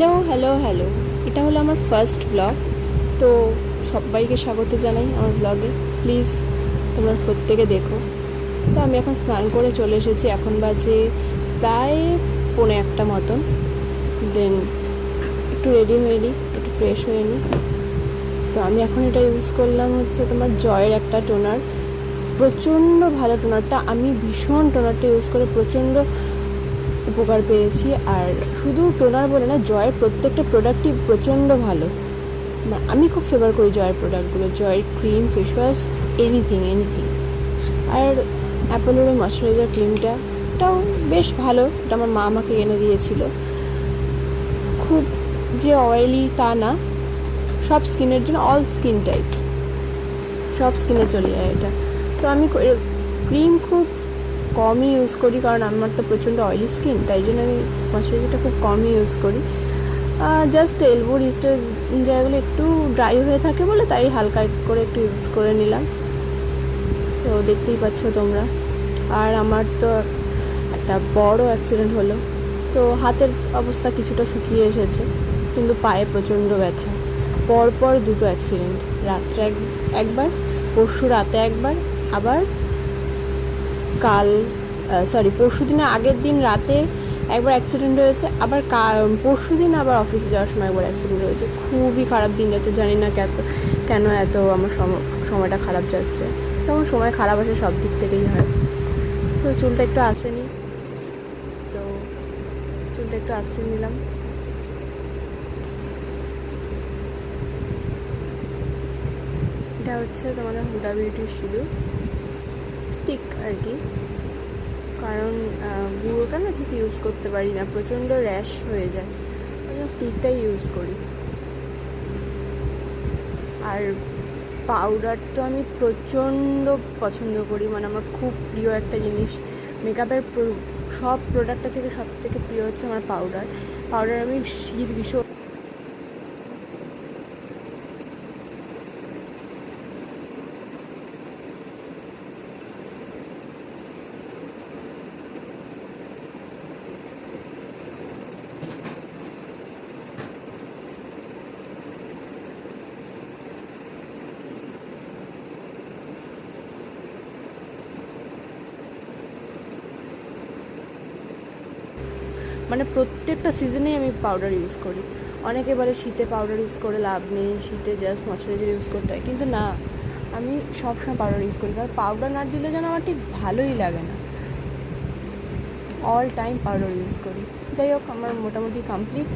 Hello hello hello. এটা হলো আমার ফার্স্ট ব্লগ তো সবাইকে স্বাগত জানাই আমার ব্লগে প্লিজ তোমরা প্রত্যেকে দেখো। তো আমি এখন স্নান করে চলে এসেছি। এখন বাজে প্রায় পৌনে একটা মতন। দেন একটু রেডি হয়ে নিই, একটু ফ্রেশ হয়ে নিই। তো আমি এখন এটা ইউজ করলাম হচ্ছে তোমার জয়ের একটা টোনার প্রচণ্ড ভালো টোনারটা আমি ভীষণ টোনারটা ইউজ করে প্রচণ্ড উপকার পেয়েছি। আর শুধু টোনার বলে না, জয়ের প্রত্যেকটা প্রোডাক্টই প্রচণ্ড ভালো। আমি খুব ফেভার করি জয়ের প্রোডাক্টগুলো জয়ের cream face wash anything anything আর অ্যাপোলোর ময়শ্চারাইজার ক্রিমটা এটাও বেশ ভালো। এটা আমার মা আমাকে এনে দিয়েছিল। খুব যে অয়েলি তা না, সব স্কিনের জন্য অল স্কিন টাইপ সব স্কিনে চলে যায় এটা। তো আমি ক্রিম খুব কমই ইউজ করি, কারণ আমার তো প্রচণ্ড অয়েলি স্কিন তাই জন্য আমি ময়শ্চারাইজারটা খুব কমই ইউজ করি। জাস্ট এলবো রিস্টের জায়গাগুলো একটু ড্রাই হয়ে থাকে বলে তাই হালকা করে একটু ইউজ করে নিলাম। তো দেখতেই পাচ্ছ তোমরা। আর আমার তো একটা বড় অ্যাক্সিডেন্ট হলো। তো হাতের অবস্থা কিছুটা শুকিয়ে এসেছে, কিন্তু পায়ে প্রচণ্ড ব্যথা। পরপর দুটো অ্যাক্সিডেন্ট রাত্রে এক, একবার, পরশু রাতে একবার, আবার কাল সরি পরশু দিনের আগের দিন রাতে একবার অ্যাক্সিডেন্ট হয়েছে, আবার পরশু দিন আবার অফিসে যাওয়ার সময় একবার অ্যাক্সিডেন্ট হয়েছে। খুবই খারাপ দিন যাচ্ছে, জানি না কত, কেন এত আমার সম- সময়টা খারাপ যাচ্ছে। তখন সময় খারাপ আসে সব দিক থেকেই হয়। তো চুলটা একটু নিই। তো চুলটা একটু আশ্রয় নিলাম। এটা হচ্ছে তোমাদের হুডা বিউটির সিঁদুর স্টিক আর কি। কারণ গুঁড়োটা না ঠিক ইউজ করতে পারি না, প্রচণ্ড র্যাশ হয়ে যায়। ওই স্টিকটাই ইউজ করি। আর পাউডার তো আমি প্রচণ্ড পছন্দ করি। মানে আমার খুব প্রিয় একটা জিনিস। মেকআপের সব প্রোডাক্টটা থেকে সব থেকে প্রিয় হচ্ছে আমার পাউডার পাউডার আমি শীত ভীষণ মানে প্রত্যেকটা সিজনেই আমি পাউডার ইউজ করি। অনেকে বলে শীতে পাউডার ইউজ করে লাভ নেই, শীতে জাস্ট ময়শ্চারাইজার ইউজ করতে হয়। কিন্তু না, আমি সবসময় পাউডার ইউজ করি। কারণ পাউডার না দিলে যেন আমার ঠিক ভালোই লাগে না। অল টাইম পাউডার ইউজ করি। যাই হোক, আমার মোটামুটি কমপ্লিট